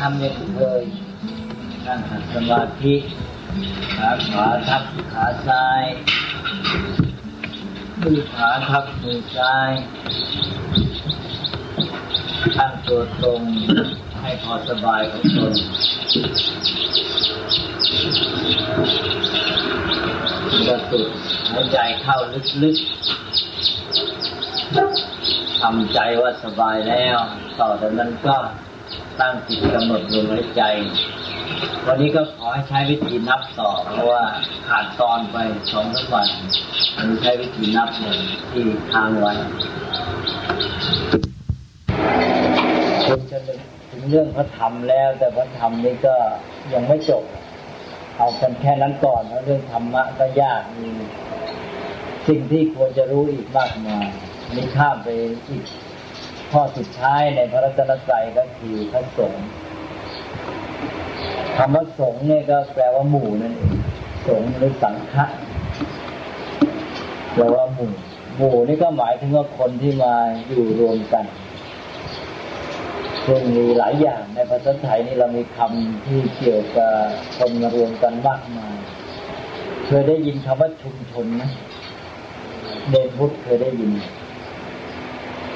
ทำอย่างเคยนั่งขัดสมาธิขาขวาทับขาซ้ายมือขวาทับมือซ้ายตั้งตัวตรงให้พอสบายของตนกระตุกหายใจเข้าลึกๆทำใจว่าสบายแล้ว ต่อจากนั้นก็ ตั้งจิตกำหนดลมหายใจ วันนี้ก็ขอให้ใช้วิธีนับต่อ เพราะว่าขาดตอนไปสองสามวันอันใช้วิธีนับเนี่ยที่ค้างไว้คุณจะนึกถึงเรื่องพระธรรมแล้ว แต่พระธรรมนี่ก็ยังไม่จบ เอากันแค่นั้นก่อนเพราะเรื่องธรรมะก็ยากมีสิ่งที่ควรจะรู้อีกมากมายนี่ข้ามไปอีก ข้อสุดท้ายในพระรัตนตรัยก็คือพระสงฆ์คำว่าสงฆ์เนี่ยก็แปลว่าหมู่นั่นเองสงฆ์หรือสังฆะแปลว่าหมู่หมู่นี่ก็หมายถึงว่าคนที่มาอยู่รวมกันซึ่งมีหลายอย่างในภาษาไทยนี่เรามีคำที่เกี่ยวกับคนมารวมกันมากมายเคยได้ยินคำว่าชุมชนไหมเดนพุทธเคยได้ยิน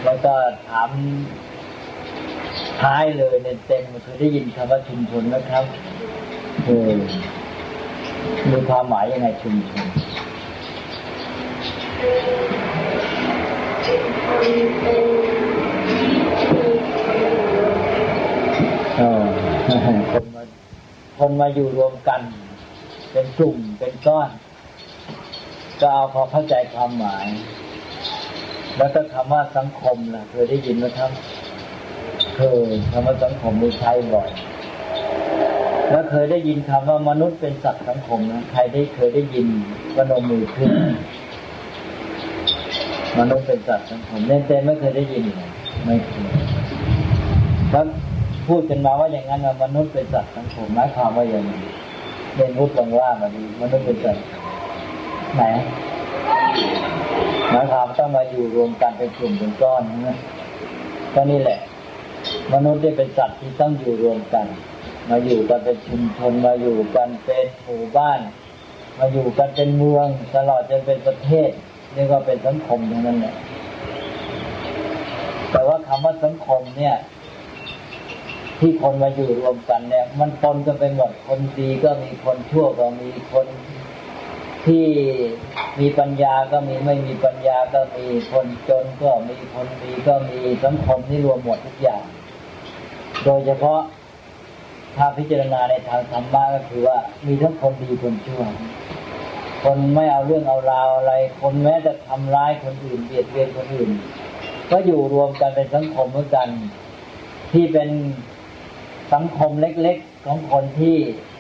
แล้วก็ถามท้ายเลยเนเต็มเคยได้ยินคำว่าชุมชนนะครับเออมีความหมายยังไงชุมชนเออคนมาคนมาอยู่รวมกัน เป็นกลุ่มเป็นก้อน ก็เอาพอเข้าใจความหมาย แล้วก็คำว่าสังคมนะเคยได้ยินไหมครับเคยคำว่าสังคมมีใช้บ่อยแล้วเคยได้ยินคำว่ามนุษย์เป็นสัตว์สังคมนะใครได้เคยได้ยินก็นมมือขึ้นมนุษย์เป็นสัตว์สังคมเล่นเต้นไม่เคยได้ยินไม่เคยแล้วพูดกันมาว่าอย่างนั้นว่ามนุษย์เป็นสัตว์สังคมหมายความว่าอย่างไรเรียนพูดลองว่ามาดีมนุษย์เป็นสัตว์ไหน หมายความต้องมาอยู่รวมกันเป็นกลุ่มเป็นก้อนนะก็นี่แหละ มนุษย์ได้เป็นสัตว์ที่ต้องอยู่รวมกัน มาอยู่กันเป็นชุมชนมาอยู่กันเป็นหมู่บ้าน มาอยู่กันเป็นเมือง ตลอดจนเป็นประเทศเรียกว่าเป็นสังคมทั้งนั้นแหละแต่ว่าคำว่าสังคมเนี่ย ที่คนมาอยู่รวมกันเนี่ย มันปนกันไปหมดคนดีก็มีคนชั่วก็มีคน ที่มีปัญญาก็มีไม่มีปัญญาก็มีคนจนก็มีคนดีก็มีสังคมที่รวมหมดทุกอย่าง โดยเฉพาะถ้าพิจารณาในทางธรรมะก็คือว่ามีทั้งคนดีคนชั่ว คนไม่เอาเรื่องเอาราวอะไร คนแม้จะทำร้ายคนอื่นเบียดเบียนคนอื่น ก็อยู่รวมกันเป็นสังคมเหมือนกัน ที่เป็นสังคมเล็กๆของคนที่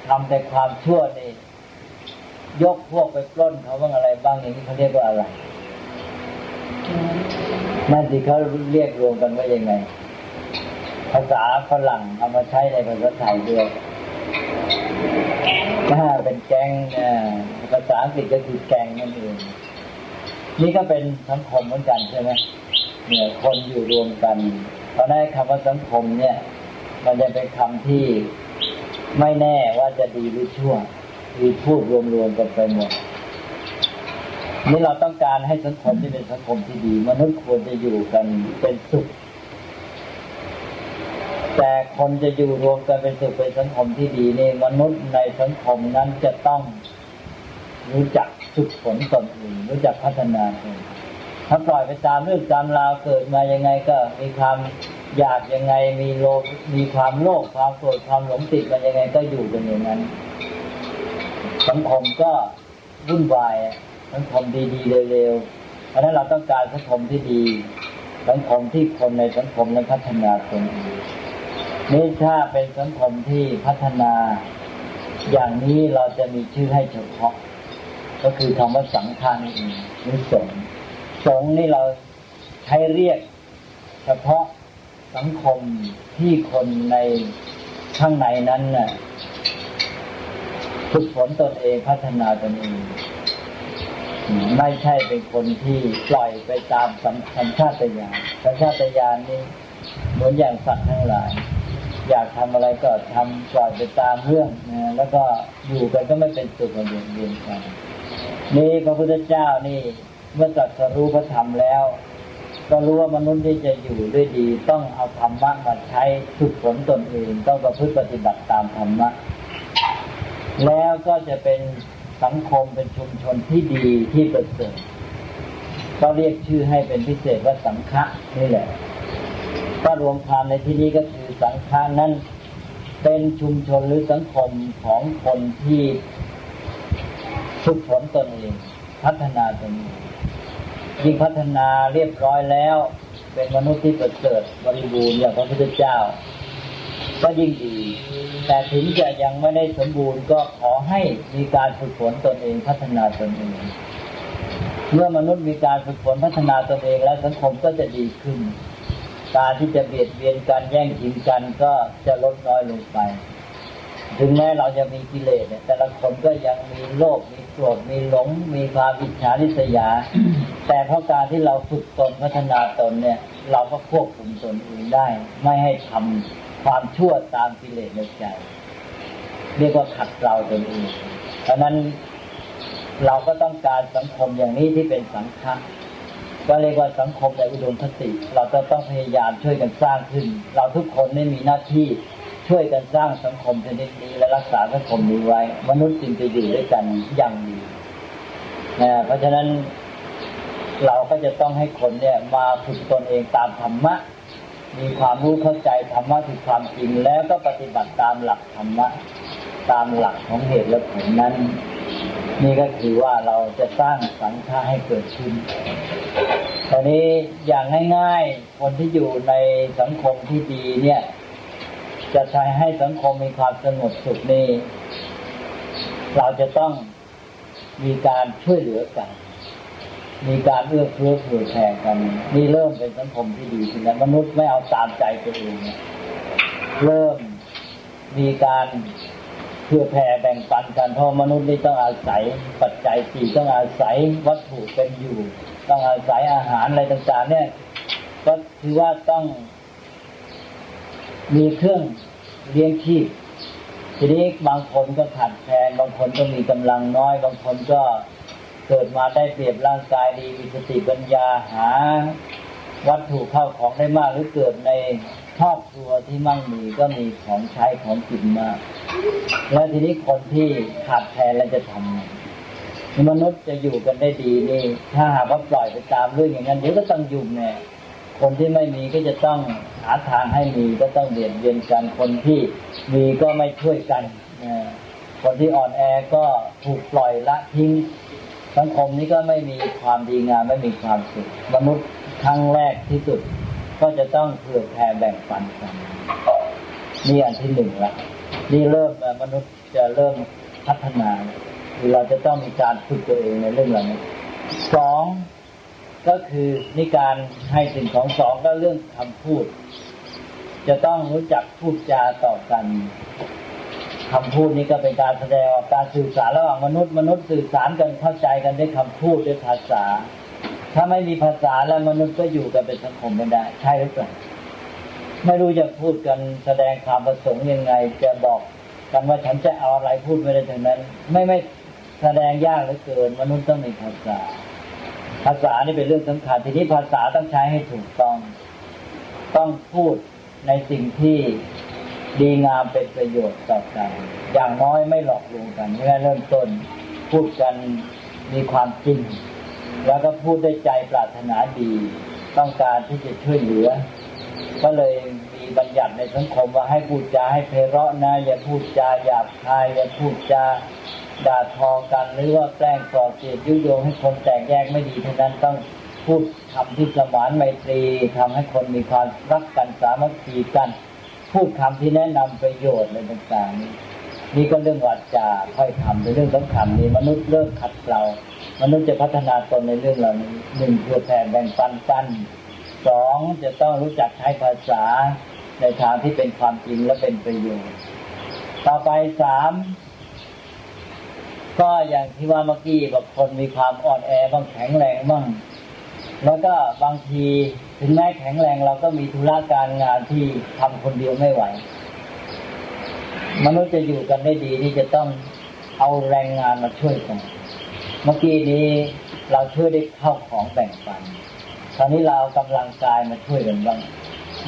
ทำแต่ความชั่วนี่ ยกพวกไปปล้นเขาบ้างอะไรบ้างอย่างนี้เขาเรียกว่าอะไรนั่นสิเขาเรียกรวมกันว่ายังไง ภาษาฝรั่งเอามาใช้ในภาษาไทยด้วยถ้าเป็นแกงภาษาอังกฤษก็คือแกงนั่นเองนี่ก็เป็นสังคมเหมือนกันใช่ไหมเนี่ยคนอยู่รวมกัน เพราะนั้นคำว่าสังคมเนี่ย มันจะเป็นคำที่ไม่แน่ว่าจะดีหรือชั่ว มีพูดรวมๆกันไปหมดนี่เราต้องการให้สังคมที่เป็นสังคมที่ดี มนุษย์ควรจะอยู่กันเป็นสุข แต่คนจะอยู่รวมกันเป็นสุขเป็นสังคมที่ดีนี่มนุษย์ในสังคมนั้นจะต้องรู้จักฝึกฝนตนเองรู้จักพัฒนาตนถ้าปล่อยไปตามเรื่องตามราวเกิดมายังไงก็มีความอยากยังไงมีโลมีความโลภความโกรธความหลงติดมันยังไงก็อยู่กันอย่างนั้น สังคมก็วุ่นวายสังคมดีๆเร็วๆเพราะนั้นเราต้องการสังคมที่ดี สังคมที่คนในสังคมนั้นพัฒนาคนนี่ถ้าเป็นสังคมที่พัฒนา อย่างนี้เราจะมีชื่อให้เฉพาะ ก็คือคำว่าสังฆานี่เองหรือสงสงนี่เราใช้เรียก เฉพาะสังคมที่คนในข้างในนั้นน่ะ ฝึกฝนตนเองพัฒนาตนเอง ไม่ใช่เป็นคนที่ปล่อยไปตามสัญชาตญาณสัญชาตญาณนี้เหมือนอย่างสัตว์ทั้งหลาย อยากทำอะไรก็ทำปล่อยไปตามเรื่องนะแล้วก็อยู่กันก็ไม่เป็นสุขกันเดียนเดียนกันนี่พระพุทธเจ้านี่เมื่อตรัสรู้พระธรรมแล้ว ก็รู้ว่ามนุษย์ที่จะอยู่ด้วยดี ต้องเอาธรรมะมาใช้ฝึกฝนตนเองต้องประพฤติปฏิบัติตามธรรมะ แล้วก็จะเป็นสังคมเป็นชุมชนที่ดีที่ประเสริฐก็เรียกชื่อให้เป็นพิเศษว่าสังฆะนี่แหละก็รวมความในที่นี้ก็คือสังฆะนั้นเป็นชุมชนหรือสังคมของคนที่ฝึกฝนตนเองพัฒนาตนเองยิ่งพัฒนาเรียบร้อยแล้ว เป็นมนุษย์ที่ประเสริฐบริบูรณ์อย่างพระพุทธเจ้า ก็ยิ่งดี แต่ถึงจะยังไม่ได้สมบูรณ์ก็ขอให้มีการฝึกฝนตนเองพัฒนาตนเอง เมื่อมนุษย์มีการฝึกฝนพัฒนาตนเองแล้วสังคมก็จะดีขึ้น การที่จะเบียดเบียนกันแย่งชิงกันก็จะลดน้อยลงไป ถึงแม้เราจะมีกิเลสเนี่ยแต่ละคนก็ยังมีโลภมีโกรธมีหลง มีความอิจฉาริษยา แต่เพราะการที่เราฝึกตนพัฒนาตนเนี่ย เราก็ควบคุมตนเองได้ ไม่ให้ทำ ความชั่วตามกิเลสในใจ เรียกว่าขัดเกลาตนเองเพราะนั้นเราก็ต้องการสังคมอย่างนี้ที่เป็นสังฆะก็เรียกว่าสังคมในอุดมคติ เราจะต้องพยายามช่วยกันสร้างขึ้น เราทุกคนไม่มีหน้าที่ช่วยกันสร้างสังคมชนิดนี้และรักษาสังคมนี้ไว้ มนุษย์จึงจะอยู่ด้วยกันอย่างดีนะเพราะฉะนั้นเราก็จะต้องให้คนเนี่ยมาฝึกตนเองตามธรรมะ มีความรู้เข้าใจธรรมะคือความจริงแล้วก็ปฏิบัติตามหลักธรรมะตามหลักของเหตุและผลนั้น นี่ก็คือว่าเราจะสร้างสังฆะให้เกิดขึ้นตอนนี้อย่างง่ายๆ คนที่อยู่ในสังคมที่ดีเนี่ย จะใช้ให้สังคมมีความสงบสุขนี่เราจะต้องมีการช่วยเหลือกัน มีการเอื้อเฟื้อเผื่อแผ่กัน นี่เริ่มเป็นสังคมที่ดีขึ้นแล้วมนุษย์ไม่เอาตามใจตัวเองเริ่มมีการเพื่อแผ่แบ่งปันกันเพราะมนุษย์นี่ต้องอาศัย ปัจจัยสี่ต้องอาศัยวัตถุเป็นอยู่ ต้องอาศัยอาหารอะไรต่างๆ เนี่ย ก็คือว่าต้อง มีเครื่องเลี้ยงชีพทีนี้บางคนก็ขาดแคลนบางคนก็มีกำลังน้อย บางคนก็ เกิดมาได้เปรียบร่างกายดีมีสติปัญญาหา วัตถุเข้าของได้มากหรือเกิดในครอบครัวที่มั่งมีก็มีของใช้ของกินมาก แล้วทีนี้คนที่ขาดแคลนแล้วจะทำไงมนุษย์จะอยู่กันได้ดีนี่ ถ้าหากว่าปล่อยไปตามเรื่องอย่างนั้นเดี๋ยวก็ต้องยุ่งแน่คนที่ไม่มีก็จะต้องหาทางให้มีก็ต้องเบียดเบียนกันคนที่มีก็ไม่ช่วยกันนะคนที่อ่อนแอก็ถูกปล่อยละทิ้ง สังคมนี้ก็ไม่มีความดีงามไม่มีความสุขมนุษย์ครั้งแรกที่สุด ก็จะต้องเผื่อแผ่แบ่งปันกันนี่อันที่หนึ่งละนี่เริ่มมนุษย์จะเริ่มพัฒนาคือเราจะต้องมีการฝึกตัวเองในเรื่องเหล่านี้สองก็คือนี่การให้สิ่งของสองก็เรื่องคำพูด จะต้องรู้จักพูดจาต่อกัน คำพูดนี้ก็เป็นการแสดงการสื่อสารระหว่างมนุษย์มนุษย์สื่อสารกันเข้าใจกันด้วยคำพูดด้วยภาษา ถ้าไม่มีภาษาแล้วมนุษย์ก็อยู่กันเป็นสังคมไม่ได้ ใช่หรือเปล่าไม่รู้จะพูดกันแสดงความประสงค์ยังไง จะบอกกันว่าฉันจะเอาอะไรพูดไม่ได้ทั้งนั้น ไม่ไม่แสดงยากเหลือเกิน มนุษย์ต้องมีภาษา ภาษานี่เป็นเรื่องสำคัญทีนี้ภาษาต้องใช้ให้ถูกต้อง ต้องพูดในสิ่งที่ ดีงามเป็นประโยชน์ต่อกัน อย่างน้อยไม่หลอกลวงกันเมื่อเริ่มต้นพูดกันมีความจริง แล้วก็พูดด้วยใจปรารถนาดี ต้องการที่จะช่วยเหลือ ก็เลยมีบัญญัติในสังคมว่าให้พูดจาให้เพเราะนะอย่าพูดจาหยาบคายอย่าพูดจาด่าทอกันหรือว่าแกล้งก่อเกลียดยุยงให้คนแตกแยกไม่ดีเทั้งนั้นต้องพูดคำที่สมานไมตรีทำให้คนมีความรักกันสามัคคีกัน พูดคำที่แนะนำประโยชน์อะไรต่างๆนี่ก็เรื่องวาจาค่อยทำเป็นเรื่องสำคัญนี่มนุษย์เริ่มขัดเกลามนุษย์จะพัฒนาตนในเรื่องเหล่านี้หนึ่งเพื่อแผ่แบ่งปันกันสองจะต้องรู้จักใช้ภาษาในทางที่เป็นความจริงและเป็นประโยชน์ ต่อไปสามก็อย่างที่ว่าเมื่อกี้บอกคนมีความอ่อนแอบ้างแข็งแรงบ้าง แล้วก็บางทีถึงแม้แข็งแรงเราก็มีธุระการงานที่ทำคนเดียวไม่ไหว มนุษย์จะอยู่กันได้ดีที่จะต้องเอาแรงงานมาช่วยกัน เมื่อกี้นี้เราช่วยได้เข้าของแบ่งปันตอนนี้เราเอากำลังกายมาช่วยกันบ้าง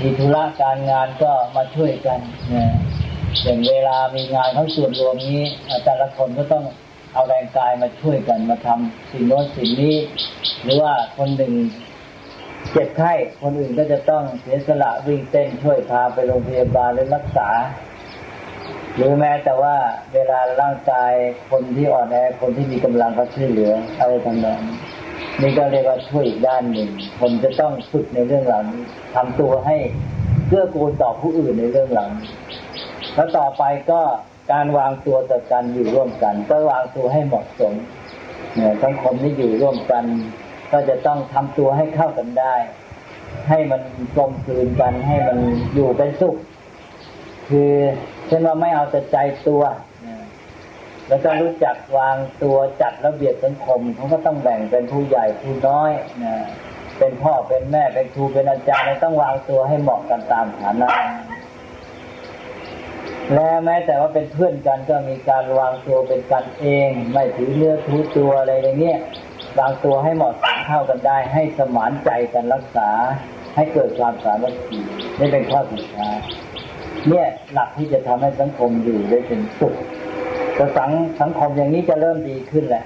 มีธุระการงานก็มาช่วยกันนะอย่างเวลามีงานทั้งส่วนรวมนี้แต่ละคนก็ต้อง เอาแรงกายมาช่วยกันมาทำสิ่งโน้นสิ่งนี้ หรือว่าคนหนึ่งเจ็บไข้คนอื่นก็จะต้องเสียสละวิ่งเต้นช่วยพาไปโรงพยาบาลหรือรักษา หรือแม้แต่ว่าเวลาร่างกายคนที่อ่อนแอคนที่มีกำลังก็ช่วยเหลืออะไรต่างนี่ก็เรียกว่าช่วยอีกด้านหนึ่งผมจะต้องฝึกในเรื่องเหล่านี้ทำตัวให้เกื้อกูลต่อผู้อื่นในเรื่องหล่านี้แล้วต่อไปก็ การวางตัวต่อกันอยู่ร่วมกัน ก็วางตัวให้เหมาะสมเนี่ยสังคมที่อยู่ร่วมกัน ก็จะต้องทำตัวให้เข้ากันได้ ให้มันกลมกลืนกันให้มันอยู่เป็นสุข คือเช่นว่าไม่เอาแต่ใจตัวแล้วก็รู้จักวางตัวจัดระเบียบสังคมเขาก็ต้องแบ่งเป็นผู้ใหญ่ผู้น้อยนะเป็นพ่อเป็นแม่เป็นครูเป็นอาจารย์ต้องวางตัวให้เหมาะกันตามฐานะ และแม้แต่ว่าเป็นเพื่อนกันก็มีการวางตัวเป็นกันเอง ไม่ถือเนื้อถือตัวอะไรอย่างเงี้ยวางตัวให้เหมาะสมเข้ากันได้ ให้สมานใจกันรักษา ให้เกิดความสามัคคีนี่เป็นข้อสุดท้ายเนี่ยหลักที่จะทำให้สังคมอยู่ได้เป็นสุขแต่สังสังคมอย่างนี้จะเริ่มดีขึ้นแหละ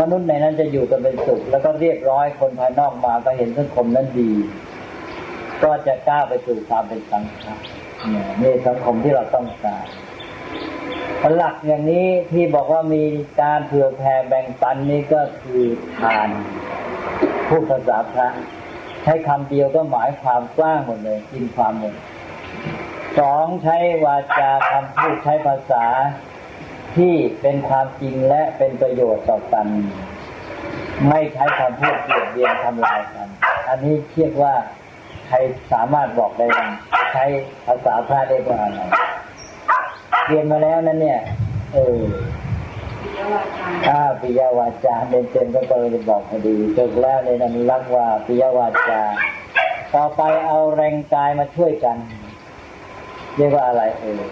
มนุษย์ในนั้นจะอยู่กันเป็นสุข แล้วก็เรียบร้อยคนภายนอกมาก็เห็นสังคมนั้นดี ก็จะกล้าไปสู่ความเป็นสังฆะเนี่สังคมที่เราต้องการหลักอย่างนี้ที่บอกว่ามีการเผื่อแผ่แบ่งปันนี่ก็คือทานพูดภาษาพระใช้คำเดียวก็หมายความกว้างหมดเลยกินความหมดสองใช้วาจาคำพูดใช้ภาษาที่เป็นความจริงและเป็นประโยชน์ต่อกัน ไม่ใช้คำพูดเบียดเบียนทำลายกัน อันนี้เรียกว่า ครสามารถบอกได้บ้างใช้ภาษาพระได้ว่าอะไรเรียนมาแล้วนั้นเนี่ย เออถ้าปิยวาจาเดนเจนก็เลยบอกพอดีจบแล้วในนั้นรักว่าปิยวาจา ต่อไปเอาแรงกายมาช่วยกัน เรียกว่าอะไรเออ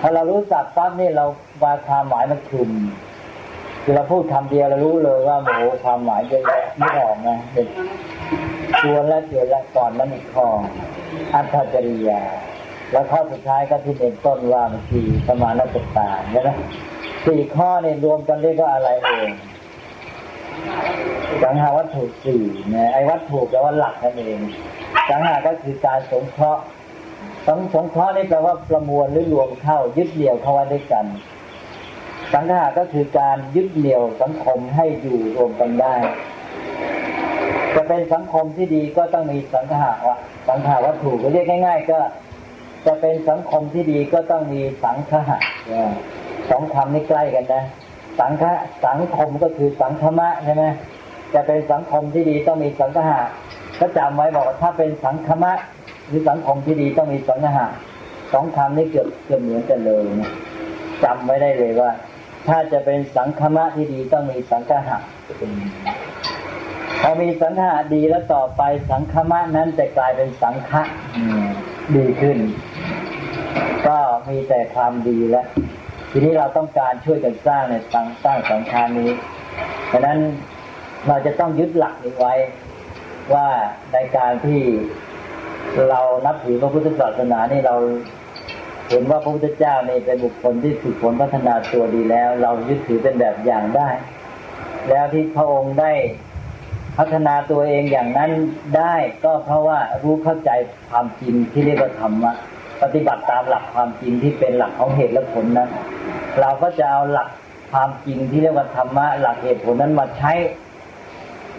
ถ้าเรารู้จักปั๊บนี่เราวาความหมายมันคุมคือเราพูดคำเดียวเรารู้เลยว่าโหความหมายเยอะแยะไม่ออกนะ เด็กชวนและเจอและก่อนนั้นอีกข้ออัตถจริยา แล้วข้อสุดท้ายก็ที่เด่นต้นว่ามันคือสมานตตาใช่ไหมสี่ข้อเนี่ยรวมกันเรียกว่าอะไรเองสังหาวัตถุสี่เนี่ยไอ้วัตถุแปลว่าหลักนั่นเองสังหาก็คือการสงเคราะห์สงสงเคราะห์นี่แปลว่าประมวลหรือรวมเข้ายึดเหนี่ยวเข้าไว้ด้วยกัน สังหาก็คือการยึดเหนี่ยวสังคมให้อยู่รวมกันได้ จะเป็นสังคมที่ดีก็ต้องมีสังหาวะสังหาวัตถุก็เรียกง่าย ๆ ก็ จะเป็นสังคมที่ดีก็ต้องมีสังฆะสองคำนี้ใกล้กันนะ สังฆะสังคมก็คือสังฆมะใช่ไหมจะเป็นสังคมที่ดีต้องมีสังฆะก็จำไว้บอกว่าถ้าเป็นสังฆมะหรือสังคมที่ดีต้องมีสังฆะสองคำนี้เกือบเกือบเหมือนกันเลยนะจำไว้ได้เลยว่า ถ้าจะเป็นสังฆมะที่ดีต้องมีสังฆะ พอมีสังฆะดีแล้วต่อไปสังฆมะนั้นจะกลายเป็นสังฆะดีขึ้น ก็มีแต่ความดีแล้วทีนี้เราต้องการช่วยกันสร้างในสร้างสร้างสังฆานี้ฉะนั้นเราจะต้องยึดหลักนี้ไว้ว่าในการที่เรานับถือพระพุทธศาสนานี่เราเห็นว่าพระพุทธเจ้านี่เป็นบุคคลที่ฝึกฝนพัฒนาตัวดีแล้ว เรายึดถือเป็นแบบอย่างได้ แล้วที่พระองค์ได้ พัฒนาตัวเองอย่างนั้นได้ก็เพราะว่ารู้เข้าใจความจริงที่เรียกว่าธรรมะปฏิบัติตามหลักความจริงที่เป็นหลักของเหตุและผลนั้น เราก็จะเอาหลักความจริงที่เรียกว่าธรรมะหลักเหตุผลนั้นมาใช้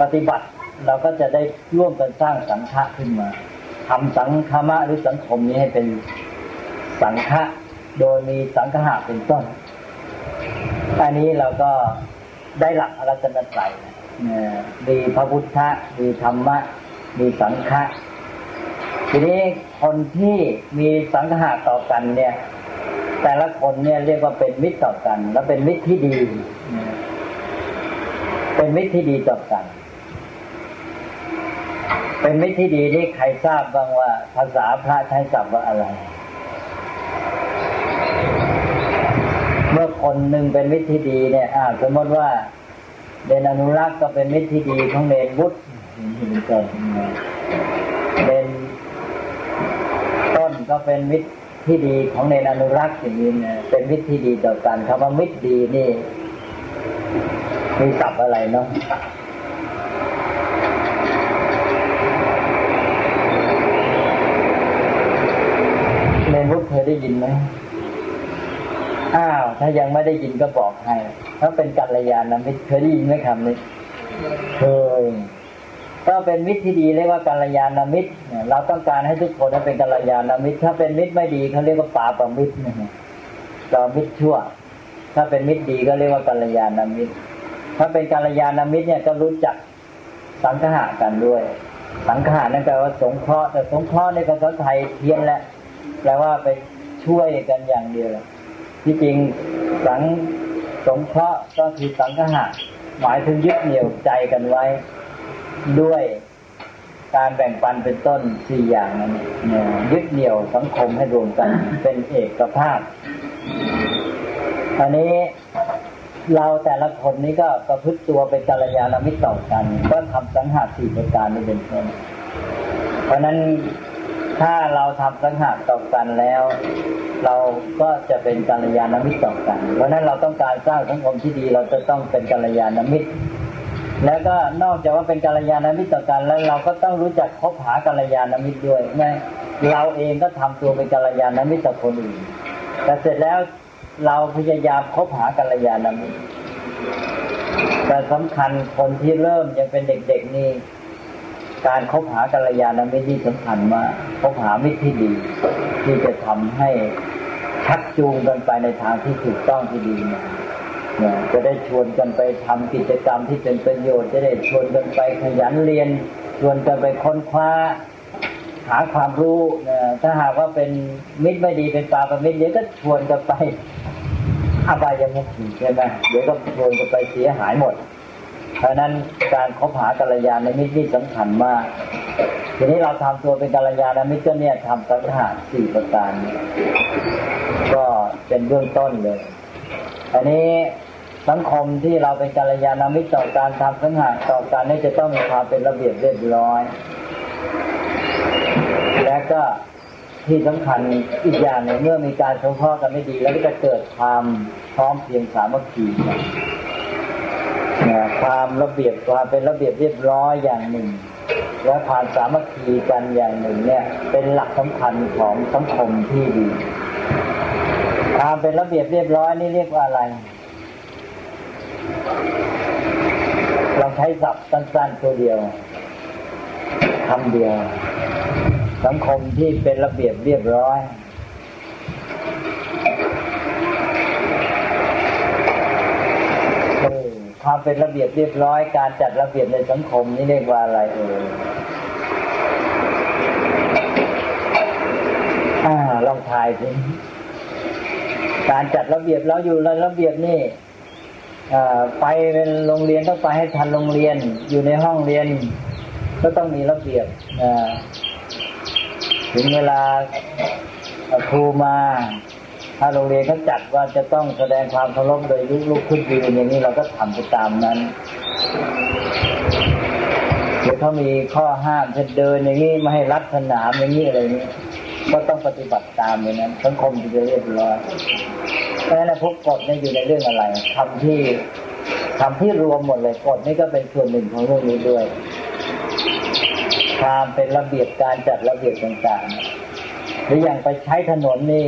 ปฏิบัติ เราก็จะได้ร่วมกันสร้างสังฆะขึ้นมาทำสังฆมะหรือสังคมนี้ให้เป็นสังฆะโดยมีสังฆะเป็นต้นอันนี้เราก็ได้หลักอรัตนตรัย มีพระพุทธะมีธรรมะ มีสังฆะทีนี้คนที่มีสังฆะต่อกันเนี่ย แต่ละคนเนี่ยเรียกว่าเป็นมิตรต่อกัน และเป็นมิตรที่ดี เป็นมิตรที่ดีต่อกัน เป็นมิตรที่ดีนี่ใครทราบบ้างว่า ภาษาพระใช้ศัพท์ว่าอะไรเมื่อคนหนึ่งเป็นมิตรที่ดีเนี่ยสมมติว่า เดนอนุรักษ์ก็เป็นมิตรที่ดีของเดนวุฒิเดนต้นก็เป็นมิตรที่ดีของเดนอนุรักษ์อย่างนี้เนี่ยเป็นมิตรที่ดีต่อกันคำว่ามิตรดีนี่มีศัพท์อะไรเนาะเดนวุฒิเคยได้ยินไหม อ้าว ถ้ายังไม่ได้ยินก็บอกให้ถ้าเป็นกัลยาณมิตรเคยได้ยินไหมคำนี้เคยก็เป็นมิตรที่ดีเรียกว่ากัลยาณมิตรเราต้องการให้ทุกคนเป็นกัลยาณมิตร ถ้าเป็นมิตรไม่ดีเขาเรียกว่าปาปมิตรนะฮะปามิตรชั่ว ถ้าเป็นมิตรดีก็เรียกว่ากัลยาณมิตร ถ้าเป็นกัลยาณมิตรเนี่ยก็รู้จักสังฆะกันด้วย สังฆะนั่นแปลว่าสงเคราะห์แต่สงเคราะห์ในภาษาไทยเพี้ยนแล้วแปลว่าไปช่วยกันอย่างเดียว ที่จริงสังสงเคราะห์ก็คือสังฆะหมายถึงยึดเหนี่ยวใจกันไว้ ด้วยการแบ่งปันเป็นต้นสี่อย่างนั้นยึดเหนี่ยวสังคมให้รวมกันเป็นเอกภาพอันนี้เราแต่ละคนนี้ก็ประพฤติตัวเป็นกัลยาณมิตรต่อกัน ก็ทำสังหารสี่ประการนี้เป็นต้นเพราะนั้น ถ้าเราทำสังหารต่อกันแล้ว เราก็จะเป็นกัลยาณมิตรต่อกัน เพราะนั้นเราต้องการสร้างสังคมที่ดี เราจะต้องเป็นกัลยาณมิตร แล้วก็นอกจากว่าเป็นกัลยาณมิตรต่อกัน แล้วเราก็ต้องรู้จักคบหากัลยาณมิตรด้วยไงเราเองก็ทำตัวเป็นกัลยาณมิตรต่อคนอื่นแต่เสร็จแล้วเราพยายามคบหากัลยาณมิตรแต่สำคัญคนที่เริ่มยังเป็นเด็กๆนี่ การคบหากัลยาณมิตรที่สำคัญมากคบหามิตรที่ดี ที่จะทำให้ชักจูงกันไปในทางที่ถูกต้องที่ดีนะเนี่ยจะได้ชวนกันไปทำกิจกรรมที่เป็นประโยชน์จะได้ชวนกันไปขยันเรียน ชวนกันไปค้นคว้า หาความรู้นะถ้าหากว่าเป็นมิตรไม่ดีเป็นปาประมิตรเดี๋ยวก็ชวนกันไปอบายมุขอีกใช่ไหมเดี๋ยวก็ชวนกันไปเสียหายหมด เพราะนั้นการคบหากัลยาณมิตรนี่สำคัญมากทีนี้เราทำตัวเป็นกัลยาณมิตรเนี่ยทำสังหารสี่ประการ ก็เป็นเบื้องต้นเลย อันนี้สังคมที่เราเป็นกัลยาณมิตรต่อการทำสังหารต่อการนี่จะต้องมีความเป็นระเบียบเรียบร้อย และก็ที่สำคัญอีกอย่างหนึ่งเมื่อมีการสงเคราะห์กันไม่ดี แล้วก็จะเกิดความพร้อมเพียงสามัคคี ความระเบียบความเป็นระเบียบเรียบร้อยอย่างหนึ่ง และความสามัคคีกันอย่างหนึ่งเนี่ย เป็นหลักสำคัญของสังคมที่ดีความเป็นระเบียบเรียบร้อยนี่เรียกว่าอะไรเราใช้ศัพท์สั้นๆตัวเดียวคำเดียว สังคมที่เป็นระเบียบเรียบร้อย เออ ความเป็นระเบียบเรียบร้อย การจัดระเบียบในสังคมนี่เรียกว่าอะไรเอออ่าลองทายสิการจัดระเบียบแล้วอยู่ในระเบียบนี่ไปเป็นโรงเรียนต้องไปให้ทันโรงเรียน อยู่ในห้องเรียน ก็ต้องมีระเบียบถึงเวลาครูมา ถ้าโรงเรียนเขาจัดว่าจะต้องแสดงความเคารพโดยลุกลุกขึ้นยืนอย่างนี้เราก็ทำไปตามนั้นเดี๋ยวเขามีข้อห้ามจะเดินอย่างนี้ไม่ให้รัดสนามอย่างนี้อะไรนี้ก็ต้องปฏิบัติตามอย่างนั้นสังคมจะเรียบร้อยเพราะฉะนั้นพวกกฎนี่อยู่ในเรื่องอะไรทำที่ทำที่รวมหมดเลยกฎนี่ก็เป็นส่วนหนึ่งของเรื่องนี้ด้วยความเป็นระเบียบการจัดระเบียบต่างๆหรืออย่างไปใช้ถนนนี่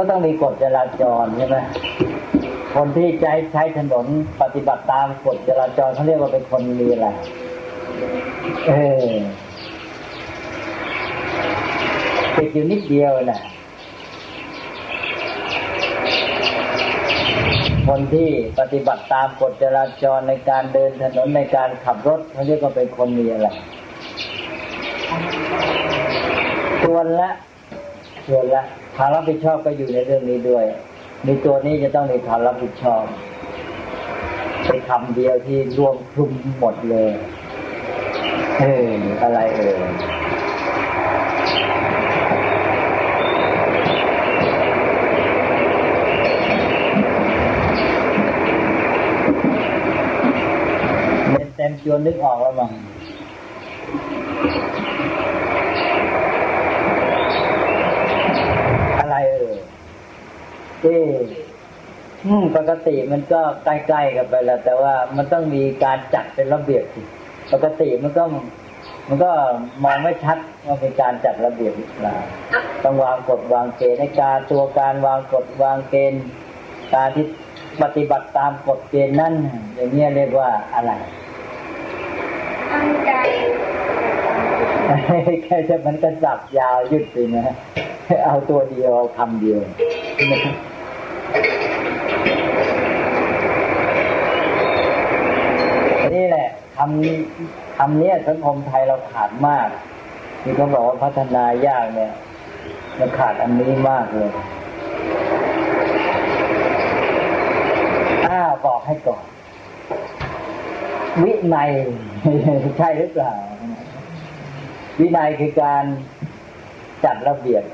ก็ต้องมีกฎจราจรใช่ไหมคนที่ใช้ใช้ถนนปฏิบัติตามกฎจราจรเขาเรียกว่าเป็นคนมีอะไรเออติดอยู่นิดเดียวนะคนที่ปฏิบัติตามกฎจราจรในการเดินถนนในการขับรถเขาเรียกว่าเป็นคนมีอะไรส่วนละส่วนละ ความรับผิดชอบก็อยู่ในเรื่องนี้ด้วย มีตัวนี้จะต้องมีความรับผิดชอบเป็นคำเดียวที่รวมคลุมหมดเลยเอออะไรเออเต็มจวนนึกออกแล้วมั้งอะไรเออเอ๊ะ อืมปกติมันก็ใกล้ๆกันไปแล้ว แต่ว่ามันต้องมีการจัดเป็นระเบียบสิปกติมันก็มันก็มองไม่ชัดว่าเป็นการจัดระเบียบหรือเปล่าต้องวางกฎวางเกณฑ์ในการตัวการวางกฎวางเกณฑ์การที่ปฏิบัติตามกฎเกณฑ์นั่นอย่างนี้เรียกว่าอะไรตั้งใจแค่จะมันก็สับยาวหยุดไปนะเอาตัวเดียวเอาคำเดียว นี่แหละ คำคำเนี้ยสังคมไทยเราขาดมากที่เขาบอกว่าพัฒนายากเนี่ยมันขาดอันนี้มากเลยอ้าบอกให้ก่อน วินัยใช่หรือเปล่า วินัยคือการจัดระเบียบ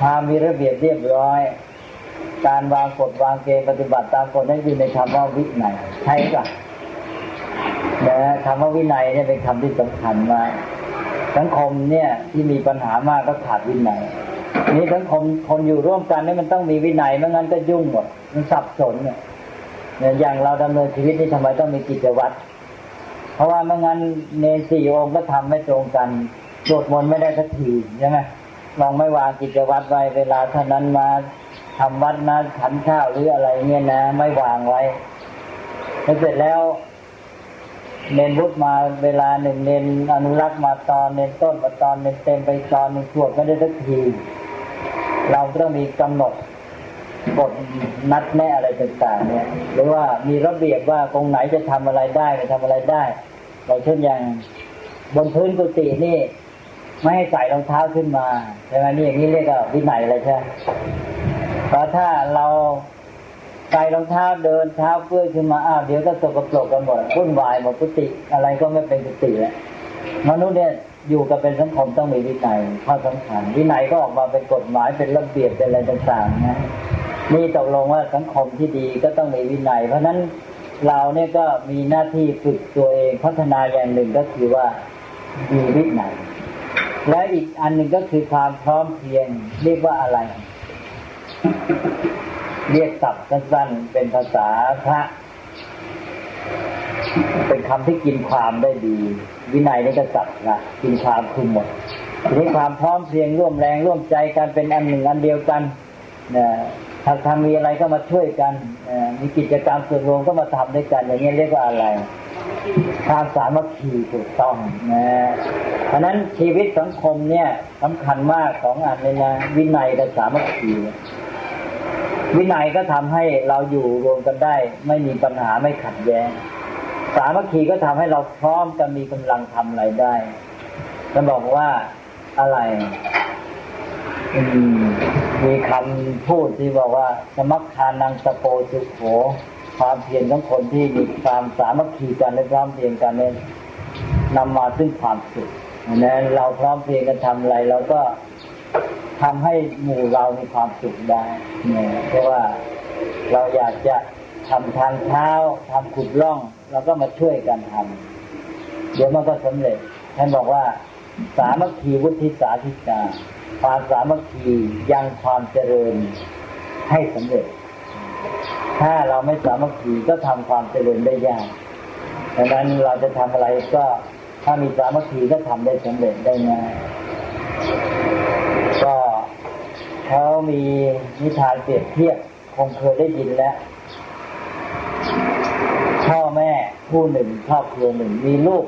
ความมีระเบียบเรียบร้อย การวางกฎวางเกณฑ์ปฏิบัติตามกฎนั้นอยู่ในคำว่าวินัยใช่หรือเปล่า นะคำว่าวินัยเนี่ยเป็นคำที่สำคัญมากสังคมเนี่ยที่มีปัญหามากก็ขาดวินัยนี่สังคมคนอยู่ร่วมกันนี่มันต้องมีวินัยไม่งั้นก็ยุ่งหมด มันสับสนเนี่ยอย่างเราดำเนินชีวิตนี่ทำไมต้องมีกิจวัตรเพราะว่าไม่งั้นเนสี่องค์ก็ทำไม่ตรงกันสวดมนต์ไม่ได้สักทีใช่ไหมลองไม่วางกิจวัตรไว้เวลาเท่านั้นมาทำวัดนะฉันข้าวหรืออะไรเงี้ยนะ ไม่วางไว้แล้วเสร็จแล้ว เนนวุฒมาเวลาหนึ่งเนนอนุรักษ์มาตอนเนนต้นมาตอนเนนเต็มไปตอนหนึ่งสวดไม่ได้สักทีเราต้องมีกำหนดกฎนัดแนะอะไรต่างๆเนี่ยหรือว่ามีระเบียบว่าตรงไหนจะทำอะไรได้ไม่ทำอะไรได้เราเช่นอย่างบนพื้นกุฏินี่ ไม่ให้ใส่รองเท้าขึ้นมาใช่ไหมนี่อย่างนี้เรียกว่าวินัยอะไรใช่ไหมเพราะถ้าเรา ใส่รองเท้าเดินเท้าเปื้อนขึ้นมาอ้าวเดี๋ยวก็สกปรกกันหมดวุ่นวายหมดกุฏิอะไรก็ไม่เป็นกุฏิแล้วมนุษย์เนี่ยอยู่กับเป็นสังคมต้องมีวินัยข้อสำคัญวินัยก็ออกมาเป็นกฎหมายเป็นระเบียบเป็นอะไรต่างๆนะนี่ตกลงว่าสังคมที่ดีก็ต้องมีวินัย เพราะฉะนั้นเราเนี่ยก็มีหน้าที่ฝึกตัวเองพัฒนาอย่างหนึ่งก็คือว่ามีวินัยและอีกอันหนึ่งก็คือความพร้อมเพียงเรียกว่าอะไร เรียกศัพท์สั้นๆเป็นภาษาพระเป็นคำที่กินความได้ดี วินัยนี่ก็ศัพท์ละกินความคุมหมดทีนี้ความพร้อมเพรียงร่วมแรงร่วมใจกันเป็นอันหนึ่งอันเดียวกันนะถ้าทำมีอะไรก็มาช่วยกันมีกิจกรรมส่วนรวมก็มาทำด้วยกัน อย่างนี้เรียกว่าอะไรความสามัคคีถูกต้องนะเพราะนั้นชีวิตสังคมเนี่ยสำคัญมากสองอันเลยนะวินัยกับสามัคคี วินัยก็ทำให้เราอยู่รวมกันได้ ไม่มีปัญหาไม่ขัดแย้ง สามัคคีก็ทำให้เราพร้อมจะมีกำลังทำอะไรได้จะบอกว่าอะไรมีคำพูดที่บอกว่า สมัคคานังสโปสุโขความเพียรของคนที่มีความสามัคคีกันและพร้อมเพียงกันเนี่ยนำมาซึ่งความสุขนั้นเราพร้อมเพียงกันทำอะไรเราก็ ทำให้หมู่เรามีความสุขได้เนี่ยเพราะว่าเราอยากจะทำทางเท้าทำขุดร่องเราก็มาช่วยกันทำเดี๋ยวมันก็สำเร็จท่านบอกว่า สามัคคีวุฒิสาธิกาความสามัคคียังความเจริญให้สำเร็จ ถ้าเราไม่สามัคคีก็ทำความเจริญได้ยากดังนั้นเราจะทำอะไรก็ถ้ามีสามัคคีก็ทำได้สำเร็จได้ง่าย เขามีนิทานเปรียบเทียบคงเคยได้ยินแล้ว พ่อแม่ผู้หนึ่งครอบครัวหนึ่งมีลูก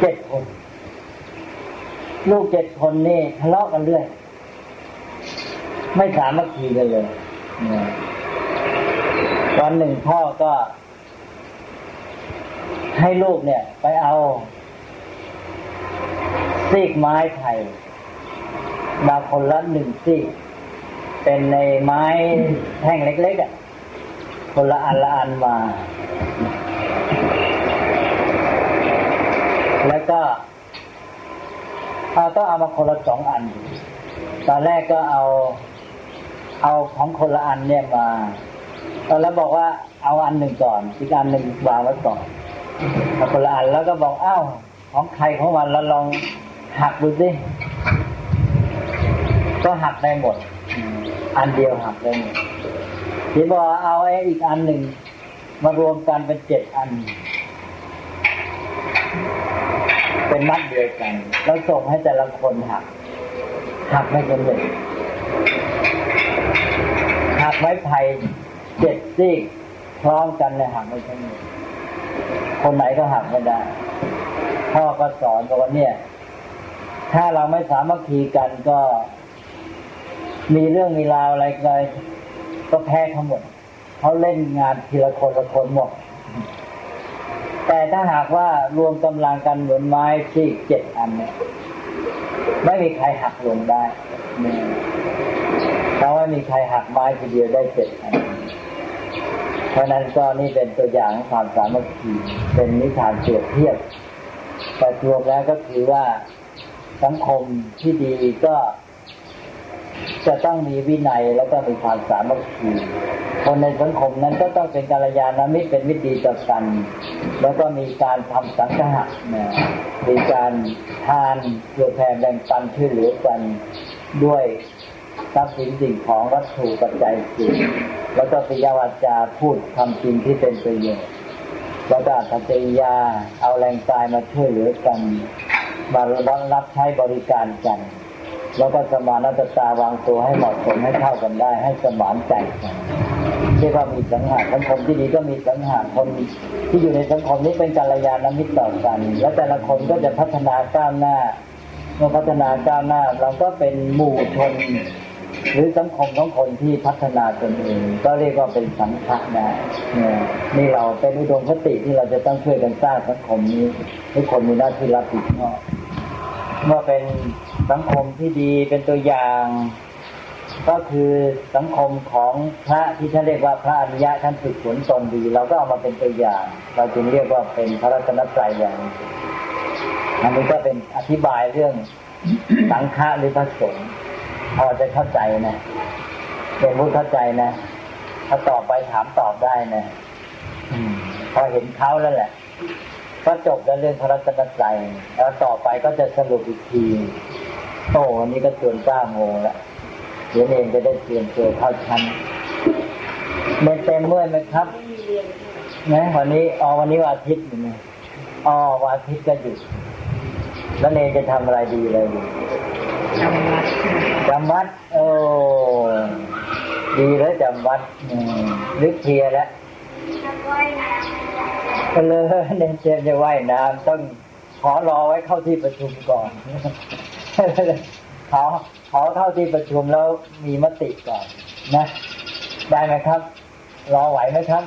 เจ็ดคน ลูกเจ็ดคนนี่ทะเลาะกันเรื่อย ไม่สามัคคีกันเลยนะวันหนึ่งพ่อก็ ให้ลูกเนี่ย ไปเอาซีกไม้ไผ่ มาคนละหนึ่งซีกเป็นในไม้แท่งเล็กๆอะคนละอันละอันมา แล้วก็เอาต้องเอามาคนละสองอัน ตอนแรกก็เอา เอาของคนละอันเนี่ยมาแล้วบอกว่าเอาอันหนึ่งก่อน อีกอันหนึ่งวางไว้ก่อนเอาคนละอันแล้วก็บอกอ้าวของใครของมันแล้วลองหักดูสิ ก็หักได้หมด อันเดียวหักได้หมดที่บอกเอาไอ้อีกอันหนึ่งมารวมกันเป็นเจ็ดอัน เป็นมัดเดียวกัน แล้วส่งให้แต่ละคนหัก หักไม่เร็จหักไม้ไผ่เจ็ดซีกพร้อมกันเลยหักไม่สำเร็จคนไหนก็หักไม่ได้ พ่อก็สอนบอกว่าเนี่ย ถ้าเราไม่สามัคคีกันก็ มีเรื่องมีราวอะไรเลยก็แพ้ทั้งหมดเขาเล่นงานทีละคนละคนหมด แต่ถ้าหากว่ารวมกำลังกันเหมือนไม้ที่เจ็ดอันเนี่ยไม่มีใครหักลงได้เพราะว่ามีใครหักไม้ทีเดียวได้เจ็ดอันเพราะนั้นก็นี่เป็นตัวอย่างของความสามัคคีเป็นนิทานเปรียบเทียบแต่รวมแล้วก็คือว่าสังคมที่ดีก็ จะต้องมีวินัยแล้วก็มีความสามัคคีคนในสังคมนั้นก็ต้องเป็นกัลยาณมิตรเป็นมิตรดีต่อกัน แล้วก็มีการทำสังฆะนะมีการทานเพื่อแผ่แบ่งปันช่วยเหลือกันด้วยทรัพย์สินสิ่งของวัตถุปัจจัยสี่แล้วก็ปิยวาจาพูดคำจริงที่เป็นประโยชน์แล้วก็อัตติยาเอาแรงกายมาช่วยเหลือกัน มารับใช้บริการกัน แล้วก็สมานัตตาวางตัวให้เหมาะสมให้เท่ากันได้ ให้สมานใจกันเรียกว่ามีสังหารสังคมที่ดีก็มีสังหารคนที่อยู่ในสังคมนี้เป็นกัลยาณมิตรต่อกัน แล้วแต่ละคนก็จะพัฒนาก้าวหน้าเมื่อพัฒนาก้าวหน้าเราก็เป็นหมู่ชนหรือสังคมของคนที่พัฒนาตนเองก็เรียกว่าเป็นสังฆะนะเนี่ยนี่เราเป็นอุดมคติที่เราจะต้องช่วยกันสร้างสังคมนี้ทุกคนมีหน้าที่รับผิดชอบ เมื่อเป็นสังคมที่ดีเป็นตัวอย่าง ก็คือสังคมของพระที่ท่านเรียกว่าพระอริยะท่านฝึกฝนตนดี เราก็เอามาเป็นตัวอย่าง เราจึงเรียกว่าเป็นพระรัตนตรัยอย่างอันนี้ก็เป็นอธิบายเรื่องสังฆะหรือพระสงฆ์พอจะเข้าใจนะเป็นผู้เข้าใจนะถ้าตอบไปถามตอบได้นะพอเห็นเขาแล้วแหละ ก็จบแล้วเรื่องพระรัตนตรัยแล้วต่อไปก็จะสรุปอีกทีโอ้วันนี้ก็เตือนเก้าโมงแล้วเดี๋ยวเองจะได้เตรียมตัวเข้าชั้นเดินเต็มเมื่อยไหมครับนะวันนี้อ๋อวันนี้วันอาทิตย์อยู่นะอ๋อวันอาทิตย์ก็หยุดแล้วเนยจะทำอะไรดีเลยจำวัดจำวัดโอ้ดีแล้วจำวัดอืมลึกเคลียร์แล้วทำไว้นะ ก็เลยเน้นเชียร์จะว่ายน้ำต้องขอรอไว้เข้าที่ประชุมก่อนขอขอเข้าที่ประชุมแล้วมีมติก่อนนะ ได้ไหมครับ รอไหวไหมครับ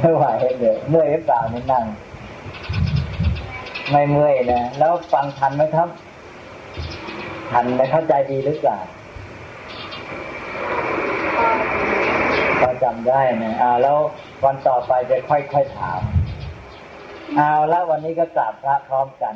ไม่ไหวเดี๋ยวเมื่อยหรือเปล่านี่นั่งไม่เมื่อยนะแล้วฟังทันไหมครับ ทันไหมเข้าใจดีหรือเปล่าพอ จำได้นะอ่าแล้ววันต่อไปจะค่อยๆถามเอาแล้ววันนี้ก็กราบพระพร้อมกัน